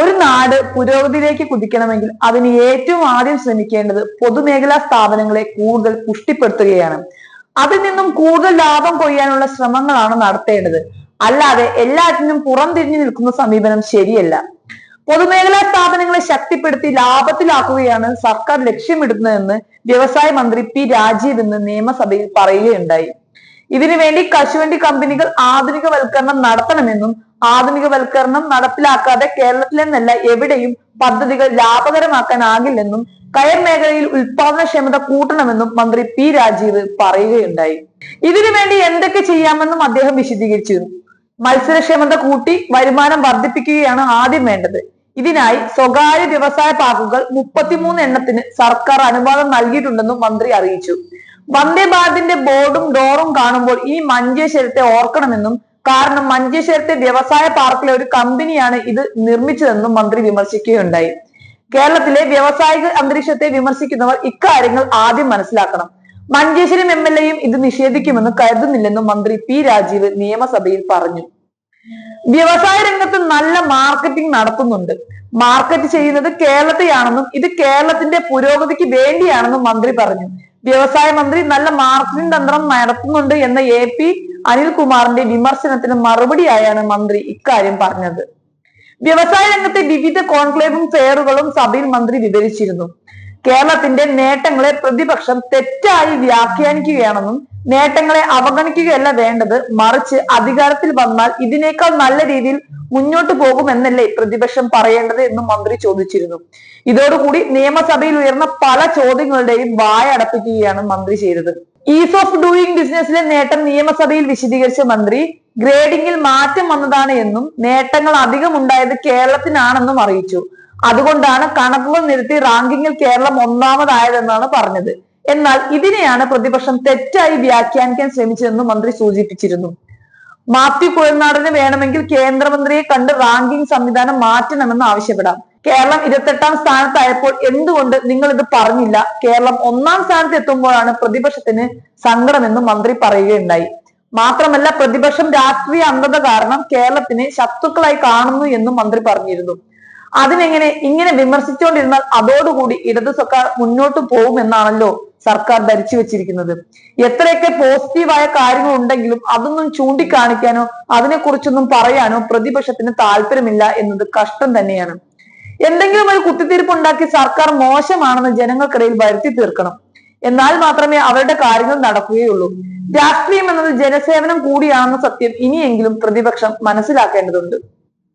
ഒരു നാട് പുരോഗതിയിലേക്ക് കുതിക്കണമെങ്കിൽ അതിന് ഏറ്റവും ആദ്യം ശ്രമിക്കേണ്ടത് പൊതുമേഖലാ സ്ഥാപനങ്ങളെ കൂടുതൽ പുഷ്ടിപ്പെടുത്തുകയാണ്. അതിൽ നിന്നും കൂടുതൽ ലാഭം കൊയ്യാനുള്ള ശ്രമങ്ങളാണ് നടത്തേണ്ടത്. അല്ലാതെ എല്ലാറ്റിനും പുറംതിരിഞ്ഞു നിൽക്കുന്ന സമീപനം ശരിയല്ല. പൊതുമേഖലാ സ്ഥാപനങ്ങളെ ശക്തിപ്പെടുത്തി ലാഭത്തിലാക്കുകയാണ് സർക്കാർ ലക്ഷ്യമിടുന്നതെന്ന് വ്യവസായ മന്ത്രി പി രാജീവ് ഇന്ന് നിയമസഭയിൽ പറയുകയുണ്ടായി. ഇതിനുവേണ്ടി കശുവണ്ടി കമ്പനികൾ ആധുനികവൽക്കരണം നടത്തണമെന്നും ആധുനികവൽക്കരണം നടപ്പിലാക്കാതെ കേരളത്തിലെന്നല്ല എവിടെയും പദ്ധതികൾ ലാഭകരമാക്കാനാകില്ലെന്നും കയർ മേഖലയിൽ ഉൽപാദനക്ഷമത കൂട്ടണമെന്നും മന്ത്രി പി രാജീവ് പറയുകയുണ്ടായി. ഇതിനു വേണ്ടി എന്തൊക്കെ ചെയ്യാമെന്നും അദ്ദേഹം വിശദീകരിച്ചിരുന്നു. മത്സരക്ഷമത കൂട്ടി വരുമാനം വർദ്ധിപ്പിക്കുകയാണ് ആദ്യം വേണ്ടത്. ഇതിനായി സ്വകാര്യ വ്യവസായ പാർക്കുകൾ മുപ്പത്തിമൂന്ന് എണ്ണത്തിന് സർക്കാർ അനുവാദം നൽകിയിട്ടുണ്ടെന്നും മന്ത്രി അറിയിച്ചു. വന്ദേ ഭാരതിന്റെ ബോർഡും ഡോറും കാണുമ്പോൾ ഈ മഞ്ചേശ്വരത്തെ ഓർക്കണമെന്നും കാരണം മഞ്ചേശ്വരത്തെ വ്യവസായ പാർക്കിലെ ഒരു കമ്പനിയാണ് ഇത് നിർമ്മിച്ചതെന്നും മന്ത്രി വിമർശിക്കുകയുണ്ടായി. കേരളത്തിലെ വ്യവസായിക അന്തരീക്ഷത്തെ വിമർശിക്കുന്നവർ ഇക്കാര്യങ്ങൾ ആദ്യം മനസ്സിലാക്കണം. മഞ്ചേശ്വരം എം എൽ എയും ഇത് നിഷേധിക്കുമെന്ന് കരുതുന്നില്ലെന്നും മന്ത്രി പി രാജീവ് നിയമസഭയിൽ പറഞ്ഞു. വ്യവസായ രംഗത്ത് നല്ല മാർക്കറ്റിംഗ് നടത്തുന്നുണ്ട്. മാർക്കറ്റ് ചെയ്യുന്നത് കേരളത്തെയാണെന്നും ഇത് കേരളത്തിന്റെ പുരോഗതിക്ക് വേണ്ടിയാണെന്നും മന്ത്രി പറഞ്ഞു. വ്യവസായ മന്ത്രി നല്ല മാർക്കറ്റിംഗ് തന്ത്രം നടത്തുന്നുണ്ട് എന്ന എ പി അനിൽകുമാറിന്റെ വിമർശനത്തിന് മറുപടിയായാണ് മന്ത്രി ഇക്കാര്യം പറഞ്ഞത്. വ്യവസായ രംഗത്തെ വിവിധ കോൺക്ലേവും ഫെയറുകളും സഭയിൽ മന്ത്രി വിവരിച്ചിരുന്നു. കേരളത്തിന്റെ നേട്ടങ്ങളെ പ്രതിപക്ഷം തെറ്റായി വ്യാഖ്യാനിക്കുകയാണെന്നും നേട്ടങ്ങളെ അവഗണിക്കുകയല്ല വേണ്ടത് മറിച്ച് അധികാരത്തിൽ വന്നാൽ ഇതിനേക്കാൾ നല്ല രീതിയിൽ മുന്നോട്ട് പോകുമെന്നല്ലേ പ്രതിപക്ഷം പറയേണ്ടത് എന്നും മന്ത്രി ചോദിച്ചിരുന്നു. ഇതോടുകൂടി നിയമസഭയിൽ ഉയർന്ന പല ചോദ്യങ്ങളുടെയും വായ അടപ്പിക്കുകയാണ് മന്ത്രി ചെയ്തത്. ഈസ് ഓഫ് ഡൂയിങ് ബിസിനസ്സിലെ നേട്ടം നിയമസഭയിൽ വിശദീകരിച്ച മന്ത്രി ഗ്രേഡിംഗിൽ മാറ്റം വന്നതാണ് എന്നും നേട്ടങ്ങൾ അധികം ഉണ്ടായത് കേരളത്തിനാണെന്നും അറിയിച്ചു. അതുകൊണ്ടാണ് കണക്കുകൾ നിരത്തി റാങ്കിങ്ങിൽ കേരളം ഒന്നാമതായതെന്നാണ് പറഞ്ഞത്. എന്നാൽ ഇതിനെയാണ് പ്രതിപക്ഷം തെറ്റായി വ്യാഖ്യാനിക്കാൻ ശ്രമിച്ചതെന്നും മന്ത്രി സൂചിപ്പിച്ചിരുന്നു. മാത്യു കുഴൽനാടന് വേണമെങ്കിൽ കേന്ദ്രമന്ത്രിയെ കണ്ട് റാങ്കിംഗ് സംവിധാനം മാറ്റണമെന്ന് ആവശ്യപ്പെടാം. കേരളം ഇരുപത്തെട്ടാം സ്ഥാനത്തായപ്പോൾ എന്തുകൊണ്ട് നിങ്ങൾ ഇത് പറഞ്ഞില്ല? കേരളം ഒന്നാം സ്ഥാനത്ത് എത്തുമ്പോഴാണ് പ്രതിപക്ഷത്തിന് സങ്കടമെന്ന് മന്ത്രി പറയുകയുണ്ടായി. മാത്രമല്ല പ്രതിപക്ഷം രാഷ്ട്രീയ അന്ധത കാരണം കേരളത്തിനെ ശത്രുക്കളായി കാണുന്നു എന്നും മന്ത്രി പറഞ്ഞിരുന്നു. അതിനെങ്ങനെ ഇങ്ങനെ വിമർശിച്ചുകൊണ്ടിരുന്നാൽ അതോടുകൂടി ഇടതു സർക്കാർ മുന്നോട്ട് പോകുമെന്നാണല്ലോ സർക്കാർ ധരിച്ചു വെച്ചിരിക്കുന്നത്. എത്രയൊക്കെ പോസിറ്റീവായ കാര്യങ്ങൾ ഉണ്ടെങ്കിലും അതൊന്നും ചൂണ്ടിക്കാണിക്കാനോ അതിനെക്കുറിച്ചൊന്നും പറയാനോ പ്രതിപക്ഷത്തിന് താല്പര്യമില്ല എന്നത് കഷ്ടം തന്നെയാണ്. എന്തെങ്കിലും ഒരു കുത്തിത്തീർപ്പ് ഉണ്ടാക്കി സർക്കാർ മോശമാണെന്ന് ജനങ്ങൾക്കിടയിൽ വരുത്തി തീർക്കണം. എന്നാൽ മാത്രമേ അവരുടെ കാര്യങ്ങൾ നടക്കുകയുള്ളൂ. രാഷ്ട്രീയം എന്നത് ജനസേവനം കൂടിയാണെന്ന സത്യം ഇനിയെങ്കിലും പ്രതിപക്ഷം മനസ്സിലാക്കേണ്ടതുണ്ട്.